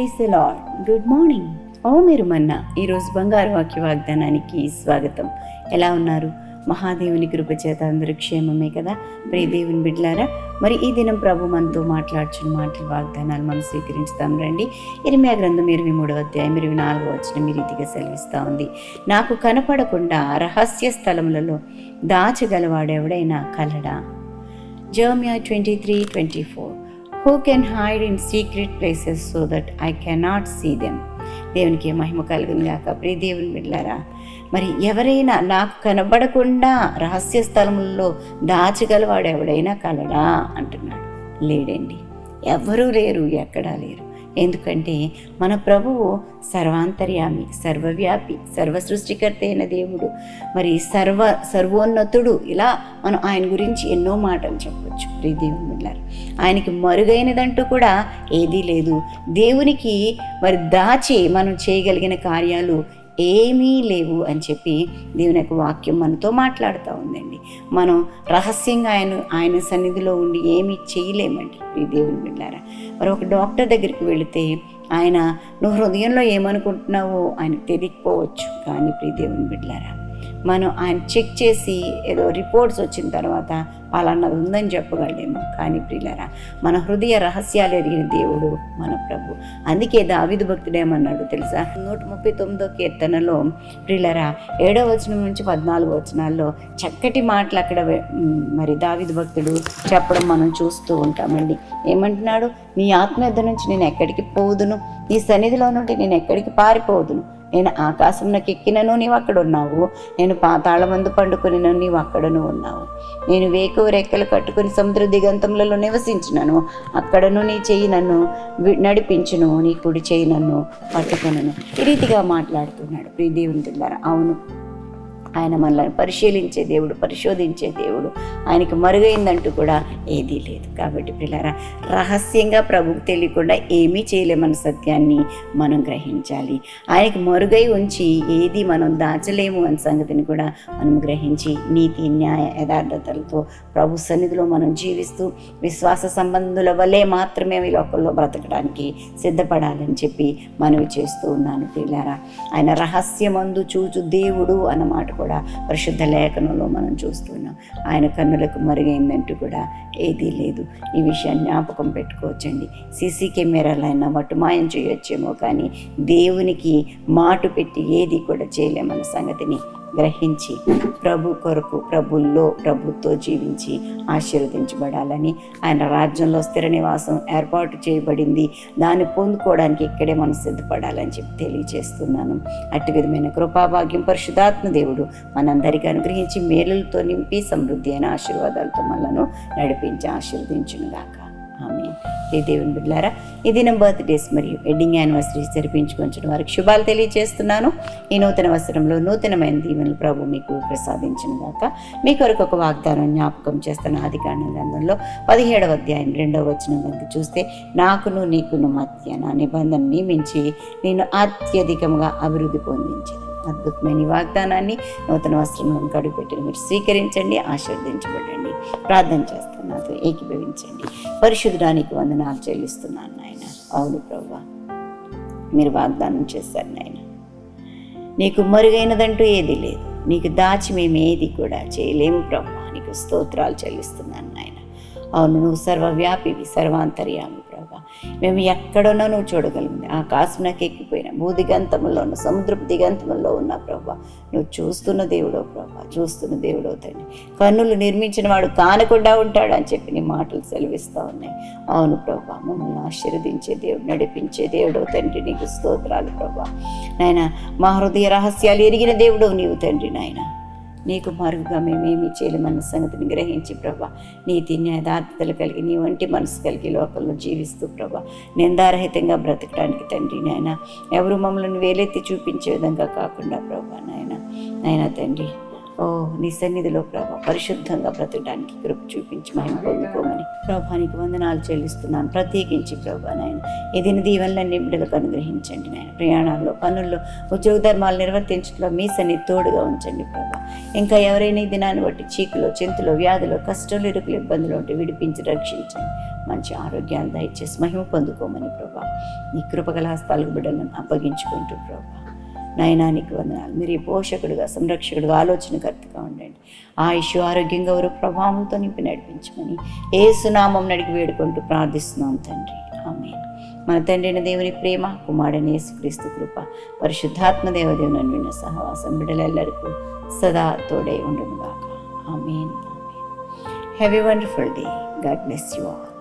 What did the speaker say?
praise the Lord good morning. ఓ మీరు మన్నా ఈరోజు బంగారు వాక్య వాగ్దానానికి స్వాగతం. ఎలా ఉన్నారు? మహాదేవుని కృప చేత అందరూ క్షేమమే కదా? ప్రియ దేవుని బిడ్లారా మరి ఈ దినం ప్రభు మనతో మాట్లాడుచున్న మాటల వాగ్దానాలు మనం స్వీకరించుతాం రండి. ఇరిమియా గ్రంథం ఇరవై మూడవ అధ్యాయం ఇరవై నాలుగో వచ్చిన మీ రీతిగా సెలవిస్తూ ఉంది. నాకు కనపడకుండా రహస్య స్థలములలో దాచగలవాడెవడైనా కలడా? Jeremiah twenty three twenty four. Who can hide in secret places so that I cannot see them దేవునికి మహిమ కలుగును గాక. ప్రియ దేవుని బిడ్డారా మరి ఎవరైనా నాకు కనబడకుండా రహస్య స్థలముల్లో దాచగలవాడు ఎవడైనా కలడా? అంటున్నాడు. లేడండి. ఎవరూ లేరు ఎక్కడా లేరు. ఎందుకంటే మన ప్రభువు సర్వాంతర్యామి సర్వవ్యాపి సర్వ సృష్టికర్త అయిన దేవుడు. మరి సర్వ సర్వోన్నతుడు ఇలా మనం ఆయన గురించి ఎన్నో మాటలు చెప్పవచ్చు ప్రియ దేవుని ఆయనకి మరుగైనదంటూ కూడా ఏదీ లేదు. దేవునికి మరి దాచి మనం చేయగలిగిన కార్యాలు ఏమీ లేవు అని చెప్పి దేవుని యొక్క వాక్యం మనతో మాట్లాడుతూ ఉందండి. మనం రహస్యంగా ఆయన ఆయన సన్నిధిలో ఉండి ఏమీ చేయలేమండి ఈ దేవుని బిడ్డారా. మరి ఒక డాక్టర్ దగ్గరికి వెళితే ఆయన నువ్వు హృదయంలో ఏమనుకుంటున్నావో ఆయనకు తెలియకపోవచ్చు కానీ ప్రియ దేవుని బిడ్డారా. మనం ఆయన చెక్ చేసి ఏదో రిపోర్ట్స్ వచ్చిన తర్వాత పలానాది ఉందని చెప్పగలేము కానీ ప్రియులరా మన హృదయ రహస్యాలు ఎరిగిన దేవుడు మన ప్రభు. అందుకే దావిదు భక్తుడేమన్నాడు తెలుసా? నూట ముప్పై తొమ్మిదో కీర్తనలో ప్రియులరా ఏడో వచనం నుంచి పద్నాలుగు వచనాల్లో చక్కటి మాటలు అక్కడ మరి దావిదు భక్తుడు చెప్పడం మనం చూస్తూ ఉంటామండి. ఏమంటున్నాడు? నీ ఆత్మ నుంచి నేను ఎక్కడికి పోదును? నీ సన్నిధిలో నుండి నేను ఎక్కడికి పారిపోదును? నేను ఆకాశంలోకి ఎక్కినను నీవు అక్కడ ఉన్నావు. నేను పాతాళ మందు నీవు అక్కడను ఉన్నావు. నేను వేకువ రెక్కలు కట్టుకుని సముద్ర దిగంతములలో నివసించినను. అక్కడను నీ చెయ్యి నన్ను నడిపించును నీ కుడి చెయ్యి నన్ను పట్టుకునను. ఈ రీతిగా మాట్లాడుతున్నాడు ప్రీ దేవుని ద్వారా అవును. ఆయన మనల్ని పరిశీలించే దేవుడు పరిశోధించే దేవుడు. ఆయనకి మరుగైందంటూ కూడా ఏదీ లేదు. కాబట్టి పిల్లరా రహస్యంగా ప్రభుకు తెలియకుండా ఏమీ చేయలేమన్న సత్యాన్ని మనం గ్రహించాలి. ఆయనకి మరుగై ఉంచి ఏది మనం దాచలేము అన్న సంగతిని కూడా మనం గ్రహించి నీతి న్యాయ యథార్థతలతో ప్రభు సన్నిధిలో మనం జీవిస్తూ విశ్వాస సంబంధుల వల్లే మాత్రమే ఈ లోకంలో బ్రతకడానికి సిద్ధపడాలని చెప్పి మనవి చేస్తూ ఉన్నాను పిల్లారా ఆయన రహస్యమందు చూచు దేవుడు అన్నమాట కూడా పరిశుద్ధ లేఖనంలో మనం చూస్తున్నాం. ఆయన కన్నులకు మరుగైందంటూ కూడా ఏదీ లేదు. ఈ విషయాన్ని జ్ఞాపకం పెట్టుకోవచ్చండి. సీసీ కెమెరాలైనా వటుమాయం చేయొచ్చేమో కానీ దేవునికి మాటు పెట్టి ఏది కూడా చేయలేమన్న సంగతిని గ్రహించి ప్రభు కొరకు ప్రభుల్లో ప్రభుతో జీవించి ఆశీర్వదించబడాలని ఆయన రాజ్యంలో స్థిర నివాసం ఏర్పాటు చేయబడింది. దాన్ని పొందుకోవడానికి ఇక్కడే మనం సిద్ధపడాలని చెప్పి తెలియజేస్తున్నాను. అటు విధమైన కృపాభాగ్యం పరిశుధాత్మ దేవుడు మనందరికీ అనుగ్రహించి మేలులతో నింపి సమృద్ధి అయిన ఆశీర్వాదాలతో మనలను నడిపించి ఆశీర్వదించునుగాక. ఆమె దేవుని బిడ్డారా ఈ దినం బర్త్డేస్ మరియు వెడ్డింగ్ యానివర్సరీస్ జరిపించుకొంచిన వారికి శుభాలు తెలియజేస్తున్నాను. ఈ నూతన వస్త్రంలో నూతనమైన దీవెనలు ప్రభు మీకు ప్రసాదించిన గాక. మీ కొరకు ఒక వాగ్దానం జ్ఞాపకం చేస్తున్న ఆది గ్రంథంలో పదిహేడవ అధ్యాయం రెండవ వచనం కనుక చూస్తే నాకును నీకును మధ్య నా నిబంధన నియమించి నేను అత్యధికంగా అభివృద్ధి పొందించింది అద్భుతమైన వాగ్దానాన్ని నూతన వస్త్రంలో కడుగుపెట్టిన మీరు స్వీకరించండి ఆశీర్వదించబడండి. ప్రార్థన చేస్తాను నాతో ఏకీభవించండి. పరిశుద్ధానికి వందనాలు చెల్లిస్తున్నాను నాయన. అవును ప్రభా మీరు వాగ్దానం చేశారు నాయన. నీకు మరుగైనదంటూ ఏది లేదు. నీకు దాచి మేము ఏది కూడా చేయలేము ప్రభా నీకు స్తోత్రాలు చెల్లిస్తున్నాను నాయన. అవును నువ్వు సర్వవ్యాపివి సర్వాంతర్యామి. మేము ఎక్కడున్నా నువ్వు చూడగలిగింది. ఆకాశంలోకి ఎక్కిపోయినా భూదిగంతంలో ఉన్న సముద్రపు దిగంతంలో ఉన్న ప్రభా నువ్వు చూస్తున్న దేవుడో ప్రభా చూస్తున్న దేవుడో తండ్రి. కన్నులు నిర్మించిన వాడు కానకుండా ఉంటాడు అని చెప్పి నీ మాటలు సెలవిస్తూ ఉన్నాయి. అవును ప్రభా మమ్మల్ని ఆశీర్వదించే దేవుడు నడిపించే దేవుడో తండ్రి నీకు స్తోత్రాలు ప్రభా. నాయన మా హృదయ రహస్యాలు ఎరిగిన దేవుడో నీవు తండ్రి నాయన. నీకు మరుగుగా మేమేమి చేయలేమన్న సంగతిని గ్రహించి ప్రభా. నీతి యథార్థతలు కలిగి నీ వంటి మనసు కలిగి లోకంలో జీవిస్తూ ప్రభా. నిందారహితంగా బ్రతకడానికి తండ్రి నాయన ఎవరు మమ్మల్ని వేలెత్తి చూపించే విధంగా కాకుండా ప్రభా నాయన. నాయన తండ్రి ఓ నీ సన్నిధిలో ప్రభా పరిశుద్ధంగా బ్రతకడానికి కృప చూపించి మహిమ పొందుకోమని ప్రభానికి వందనాలు చెల్లిస్తున్నాను. ప్రత్యేకించి ప్రభా నాయన ఇది దీవెనలన్నీ బిడ్డలకు అనుగ్రహించండి నాయన. ప్రయాణాల్లో పనుల్లో ఉద్యోగ ధర్మాలు నిర్వర్తించడంలో మీ సన్నిధి తోడుగా ఉంచండి ప్రభా. ఇంకా ఎవరైనా ఈ దినాన్ని బట్టి చీకులో చింతలో వ్యాధిలో కష్టాలు ఇరుకులు ఇబ్బందులు ఉంటే విడిపించి రక్షించండి. మంచి ఆరోగ్యాన్ని దయచేసి మహిమ పొందుకోమని ప్రభా. నీ కృపగల హస్తాలకు బిడ్డలను అప్పగించుకుంటూ ప్రభా. నయనానికి వందనాలు. మీరు ఈ పోషకుడుగా సంరక్షకుడుగా ఆలోచనకర్తగా ఉండండి. ఆయుష్ ఆరోగ్యం గౌరవ ప్రభావంతో నింపి నడిపించమని ఏ సునామం నడికి వేడుకుంటూ ప్రార్థిస్తున్నాం తండ్రి. ఆమె మన తండ్రిన దేవుని ప్రేమ కుమారుడని యేసుక్రీస్తు కృప పరిశుద్ధాత్మ దేవదేవుని విన్న సహవాసం బిడ్డలెల్లరికూ సదా తోడే ఉండునుగాక. Amen. Amen. Have a wonderful day God bless you all